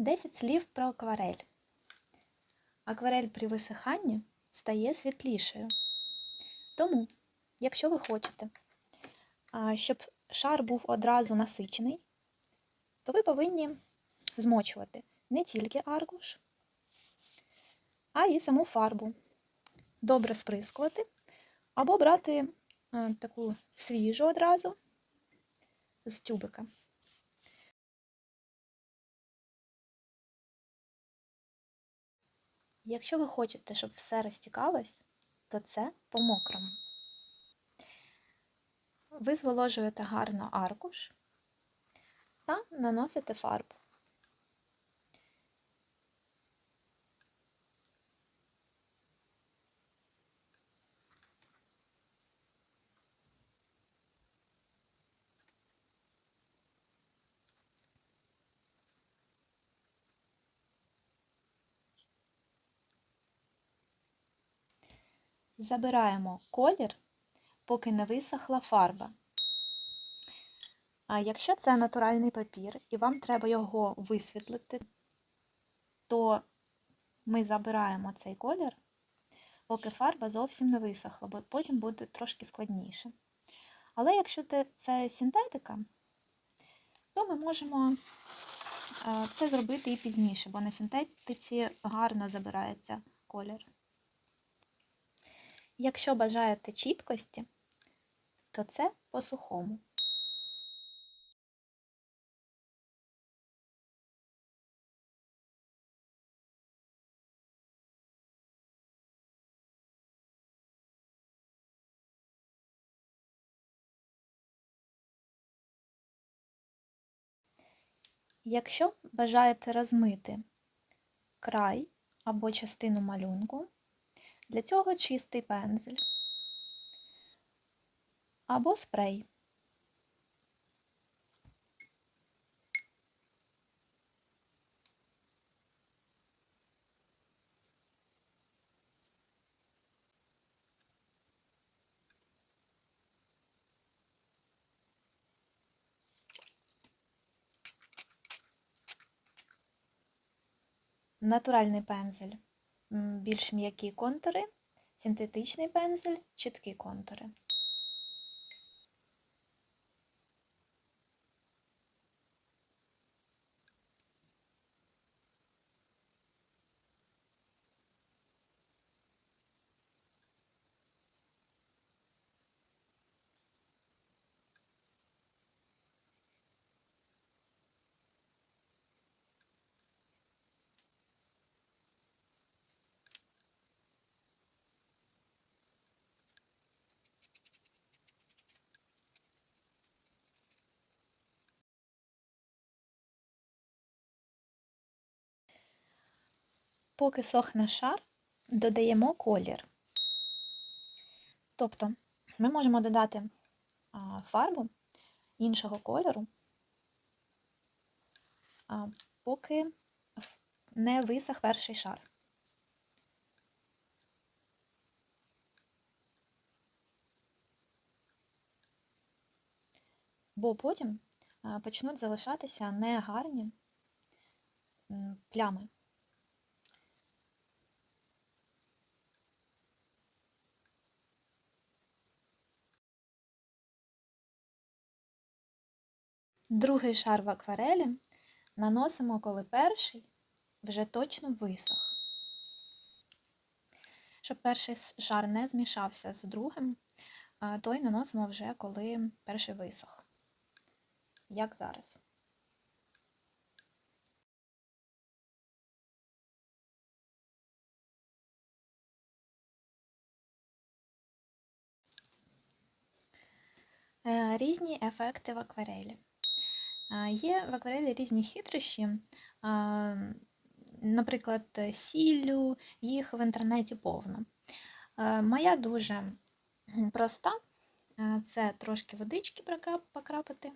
10 слів про акварель. Акварель при висиханні стає світлішою. Тому, якщо ви хочете, щоб шар був одразу насичений, то ви повинні змочувати не тільки аркуш, а й саму фарбу. Добре сприскувати, або брати таку свіжу одразу з тюбика. Якщо ви хочете, щоб все розтікалось, то це по-мокрому. Ви зволожуєте гарно аркуш та наносите фарбу. Забираємо колір, поки не висохла фарба. А якщо це натуральний папір і вам треба його висвітлити, то ми забираємо цей колір, поки фарба зовсім не висохла, бо потім буде трошки складніше. Але якщо це синтетика, то ми можемо це зробити і пізніше, бо на синтетиці гарно забирається колір. Якщо бажаєте чіткості, то це по-сухому. Якщо бажаєте розмити край або частину малюнку, для цього чистий пензель або спрей. Натуральний пензель більш м'які контури, синтетичний пензель чіткі контури. Поки сохне шар, додаємо колір. Тобто ми можемо додати фарбу іншого кольору, поки не висох перший шар. Бо потім почнуть залишатися негарні плями. Другий шар в акварелі наносимо, коли перший вже точно висох. Щоб перший шар не змішався з другим, той наносимо вже, коли перший висох, як зараз. Е, різні ефекти в акварелі. Є в акварелі різні хитрощі, наприклад, сіллю, їх в інтернеті повно. Моя дуже проста це трошки водички покрапати.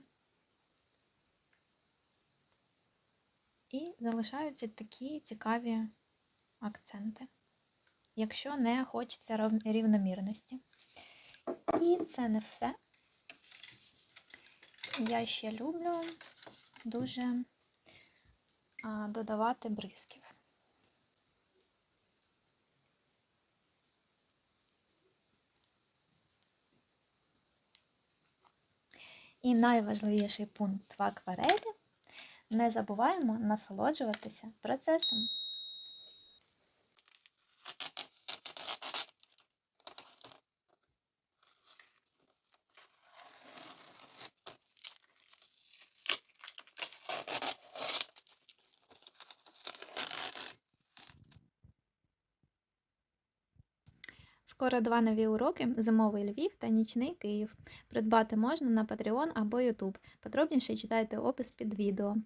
І залишаються такі цікаві акценти, якщо не хочеться рівномірності. І це не все. Я ще люблю дуже додавати бризків. І найважливіший пункт в акварелі не забуваємо насолоджуватися процесом. Скоро два нові уроки Зимовий Львів та Нічний Київ. Придбати можна на Patreon або YouTube. Подробніше читайте опис під відео.